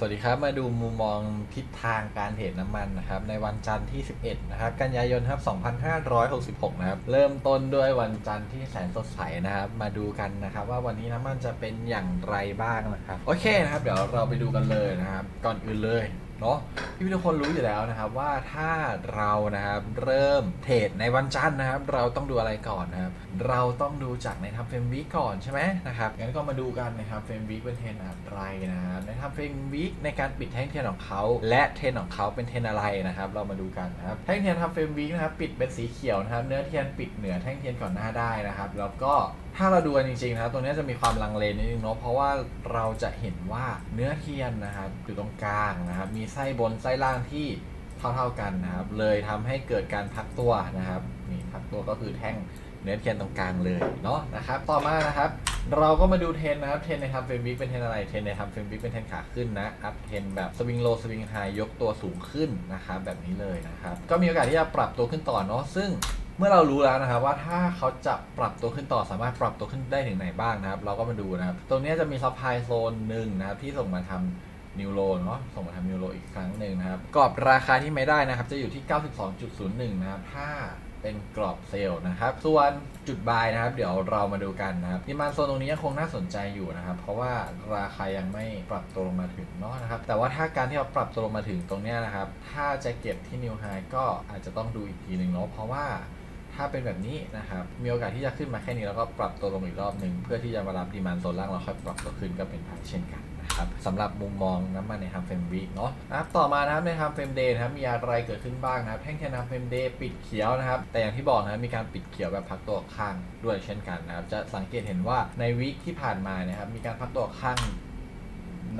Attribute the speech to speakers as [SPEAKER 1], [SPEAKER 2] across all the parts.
[SPEAKER 1] สวัสดีครับ มาดูมุมมองทิศทางการเทรดน้ำมันนะครับในวันจันทร์ที่ 11 นะครับ กันยายนครับ2566 นะครับ เริ่มต้นด้วยวันจันทร์ที่แสนสดใสนะครับ มาดูกันนะครับ ว่าวันนี้น้ำมันจะเป็นอย่างไรบ้างนะครับ โอเคนะครับ เดี๋ยวเราไปดูกันเลยนะครับ ก่อนอื่นเลย เนาะพี่ๆทุกคนรู้อยู่แล้วนะครับว่าถ้าเรานะครับเริ่มเทรดในวันจันทร์นะครับ เราต้องดูอะไรก่อนนะครับ เราต้องดูจากในทำเฟรมวีก่อนใช่ไหมนะครับงั้นก็มาดูกันนะครับเฟรมวีเป็นเทรนอะไรนะครับในทำเฟรมวีในการปิดแท่งเทียนของเขา และเทรนของเขาเป็นเทรนอะไรนะครับ เรามาดูกันนะครับแท่งเทียนทำเฟรมวีนะครับปิดเป็นสีเขียวนะครับ เนื้อเทียนปิดเหนือแท่งเทียนก่อนหน้าได้นะครับ แล้วก็ ถ้าเราดูกันจริงๆนะครับตรงนี้จะมีความลังเลนิดนึงเนาะเพราะว่าเราจะเห็นว่าเนื้อเทียนนะครับอยู่ตรงกลางนะครับ มีไส้บนไส้ล่างที่เท่าๆกันนะครับ เลยทำให้เกิดการพักตัวนะครับนี่พักตัวก็คือแท่งเนื้อเทียนตรงกลางเลยเนาะนะครับ ต่อมานะครับ เราก็มาดูเทนนะครับ เทนในทำเฟรมวิกเป็นเทนอะไร เทนในทำเฟรมวิกเป็นเทนขาขึ้นนะอัพเทนแบบสวิงโลสวิงไฮยกตัวสูงขึ้นนะครับแบบนี้เลยนะครับ ก็มีโอกาสที่จะปรับตัวขึ้นต่อเนาะซึ่ง เมื่อเรารู้แล้วนะครับว่าถ้าเขาจะปรับตัวขึ้นต่อสามารถปรับตัวขึ้นได้ถึงไหนบ้างนะครับ เราก็มาดูนะครับ ตรงนี้จะมีซัพพลายโซนหนึ่งนะครับที่ส่งมาทำนิวโรเนาะส่งมาทำนิวโรอีกครั้งหนึ่งนะครับกรอบราคาที่ไม่ได้นะครับ จะอยู่ที่ 92.01 นะครับถ้าเป็นกรอบเซลล์นะครับ ส่วนจุดบายนะครับ เดี๋ยวเรามาดูกันนะครับดิมานโซนตรงนี้ยังคงน่าสนใจอยู่นะครับ เพราะว่าราคายังไม่ปรับตัวลงมาถึงเนาะนะครับ แต่ว่าถ้าการที่เราปรับตัวลงมาถึงตรงนี้นะครับ ถ้าจะเก็บที่นิวไฮก็อาจจะต้องดูอีกทีหนึ่งเนาะเพราะว่า ถ้าเป็นแบบนี้นะครับ มีโอกาสที่จะขึ้นมาแค่นี้แล้วก็ปรับตัวลงอีกรอบหนึ่งเพื่อที่จะมารับดีมานโซนล่างแล้วค่อยปรับตัวขึ้นก็เป็นไปเช่นกันนะครับสำหรับมุมมองน้ำมันในทำเฟรมวีเนาะนะครับต่อมานะครับในทำเฟรมเดย์นะครับมีอะไรเกิดขึ้นบ้างนะครับแท่งเทียนทำเฟรมเดย์ปิดเขียวนะครับแต่อย่างที่บอกนะมีการปิดเขียวแบบพักตัวข้างด้วยเช่นกันนะครับจะสังเกตเห็นว่าในวีคที่ผ่านมานะครับมีการพักตัวข้าง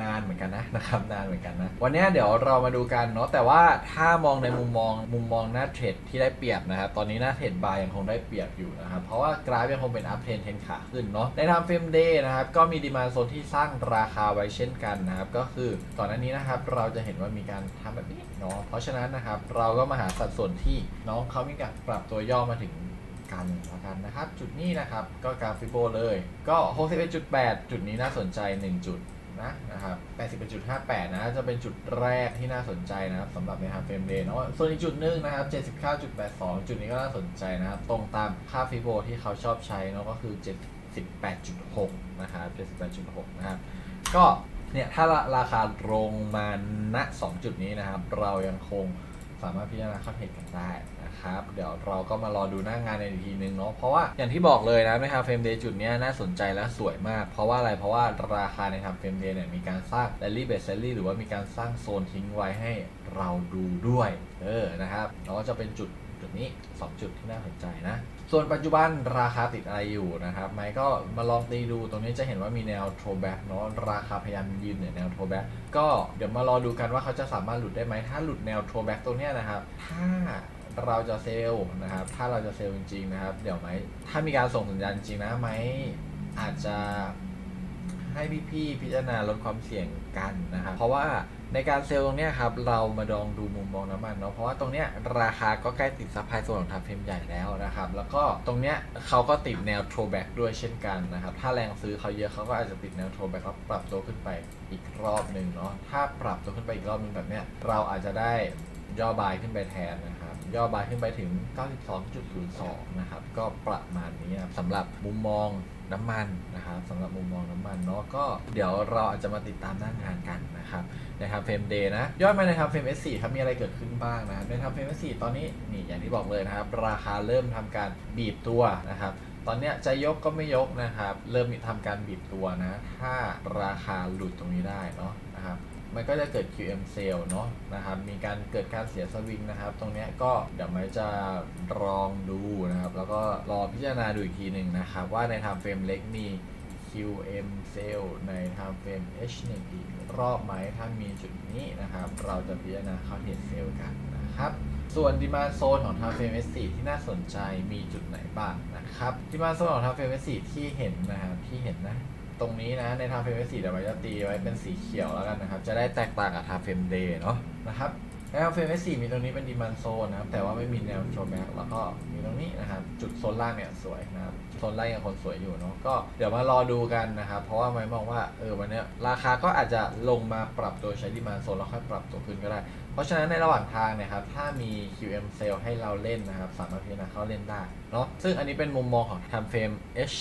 [SPEAKER 1] นานเหมือนกันนะนะครับนานเหมือนกันนะวันนี้เดี๋ยวเรามาดูกันเนาะแต่ว่าถ้ามองในมุมมองมุมมองหน้าเทรดที่ได้เปรียบนะครับตอนนี้หน้าเทรดบายยังคงได้เปรียบอยู่นะครับเพราะว่ากราฟยังคงเป็นอัพเทรนเทนขาขึ้นเนาะในทำเฟรมเดย์นะครับก็มีดีมาโซนที่สร้างราคาไว้เช่นกันนะครับก็คือก่อนหน้านี้นะครับเราจะเห็นว่ามีการทำแบบนี้เนาะเพราะฉะนั้นนะครับเราก็มาหาสัดส่วนที่น้องเขามีการปรับตัวย่อมาถึงกันแล้วกันนะครับ จุดนี้นะครับก็กราฟิโบเลย ก็ 61.8 จุดนี้น่าสนใจ 1 จุด นะนะครับ81.58 นะจะเป็นจุดแรกที่น่าสนใจนะครับสำหรับในทางเฟรมเดย์เนาะส่วนอีกจุดหนึ่งนะครับ 79.82 จุดนี้ก็น่าสนใจนะครับ ตรงตามค่าฟิโบที่เขาชอบใช้เนาะก็คือ 78.6 นะครับ 78.6 นะครับ ก็เนี่ยถ้าราราคาลงมาณ2จุดนี้นะครับ เรายังคงสามารถพิจารณาเข้าเทรดกันได้ นะครับ เดี๋ยวเราก็มารอดูหน้างงานในอีกทีนึงเนาะเพราะว่าอย่างที่บอกเลยนะในทางเฟรมเดย์จุดนี้น่าสนใจและสวยมาก เพราะว่าอะไรเพราะว่าราคาในทางเฟรมเดย์เนี่ยมีการสร้าง r รลลี่เบสเซลลี่หรือว่ามีการสร้างโซนทิ้งไว้ให้เราดูด้วยเออนะครับแล้วก็จะเป็นจุดจุดนี้ 2 จุดที่น่าสนใจนะ ส่วนปัจจุบันราคาติดอะไรอยู่นะครับไมค์ก็มาลองตีดูตรงนี้จะเห็นว่ามีแนวโทรแบ็กเนาะราคาพยายามยืนเหนือแนวโทรแบ็กก็เดี๋ยวมารอดูกันว่าเขาจะสามารถหลุดได้ไหมถ้าหลุดแนวโทรแบ็กตรงเนี้ยนะครับ ถ้า เราจะเซลล์นะครับ ถ้าเราจะเซลล์จริงๆนะครับ เดี๋ยวไหม ถ้ามีการส่งสัญญาณจริงนะไหมอาจจะให้พี่ๆพิจารณาลดความเสี่ยงกันนะครับ เพราะว่าในการเซลล์ตรงเนี้ยครับ เรามาลองดูมุมมองน้ำมันเนาะเพราะว่าตรงเนี้ยราคาก็ใกล้ติดซัพพลายโซนของทางเฟรมใหญ่แล้วนะครับ แล้วก็ตรงเนี้ยเขาก็ติดแนวโทรแบ็กด้วยเช่นกันนะครับ ถ้าแรงซื้อเขาเยอะเขาก็อาจจะติดแนวโทรแบ็กแล้วปรับตัวขึ้นไปอีกรอบหนึ่งเนาะถ้าปรับตัวขึ้นไปอีกรอบหนึ่งแบบเนี้ยเราอาจจะได้ ย่อบายขึ้นไปแทนนะครับ ย่อบายขึ้นไปถึง 92.02 นะครับ ก็ประมาณนี้นะครับสำหรับมุมมองน้ำมันนะครับสำหรับมุมมองน้ำมันเนาะก็เดี๋ยวเราอาจจะมาติดตามหน้างานกันนะครับในทางเฟรมเดย์นะย้อนมาในทางเฟรม S4 ครับมีอะไรเกิดขึ้นบ้างนะครับในทางเฟรม S4 ตอนนี้นี่อย่างที่บอกเลยนะครับ ราคาเริ่มทำการบีบตัวนะครับตอนนี้จะยกก็ไม่ยกนะครับ เริ่มมีทำการบีบตัวนะ ถ้าราคาหลุดตรงนี้ได้เนาะนะครับ มันก็จะเกิด QM sale เนาะนะครับ มีการเกิดการเสียสวิงนะครับ ตรงเนี้ยก็เดี๋ยวไม่จะลองดูนะครับ แล้วก็รอพิจารณาดูอีกทีหนึ่งนะครับ ว่าใน time frame เล็กมี QM sale ใน time frame H1 อีกรอบไหมถ้ามีจุดนี้นะครับ เราจะพิจารณาเข้าเทรดเซลล์กันนะครับส่วน demand zone ของ time frame S4 ที่น่าสนใจมีจุดไหนบ้างนะครับ demand zone ของ time frame S4 ที่เห็นนะครับที่เห็นนะ ตรงนี้นะในทางเฟรมสีเดี๋ยวเราจะตีไว้เป็นสีเขียวแล้วกันนะครับ จะได้แตกต่างกับทางเฟรมเดย์เนาะนะครับแล้วเฟรม S4 มีตรงนี้เป็นดีมันโซนนะครับ แต่ว่าไม่มีแนวโชว์แบ็กแล้วก็มีตรงนี้นะครับ จุดโซนล่างเนี่ยสวยนะครับ โซนล่างยังคนสวยอยู่เนาะก็เดี๋ยวมารอดูกันนะครับ เพราะว่าไม่มองว่าเออวันนี้ราคาก็อาจจะลงมาปรับตัวใช้ดีมันโซนแล้วค่อยปรับตัวขึ้นก็ได้ เพราะฉะนั้นในระหว่างทางเนี่ยครับถ้ามี QM sale ให้เราเล่นนะครับ สามารถพิจารณาเข้าเล่นได้เนาะซึ่งอันนี้เป็นมุมมองของไทฟีเมส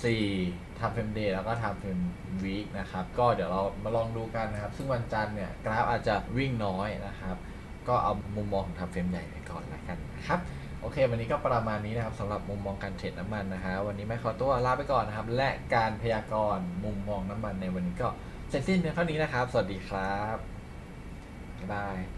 [SPEAKER 1] time frame H4 time frame day แล้วก็ time frame week นะครับ ก็เดี๋ยวเรามาลองดูกันนะครับ ซึ่งวันจันทร์เนี่ย กราฟอาจจะวิ่งน้อยนะครับ ก็เอามุมมองของ time frame ใหญ่ไปก่อนละกันนะครับโอเค วันนี้ก็ประมาณนี้นะครับสำหรับมุมมองการเทรดน้ำมันนะฮะวันนี้ไม่ขอตัวลาไปก่อนนะครับ และการพยากรณ์มุมมองน้ำมันในวันนี้ก็เสร็จสิ้นเพียงเท่านี้นะครับ สวัสดีครับบ๊ายบาย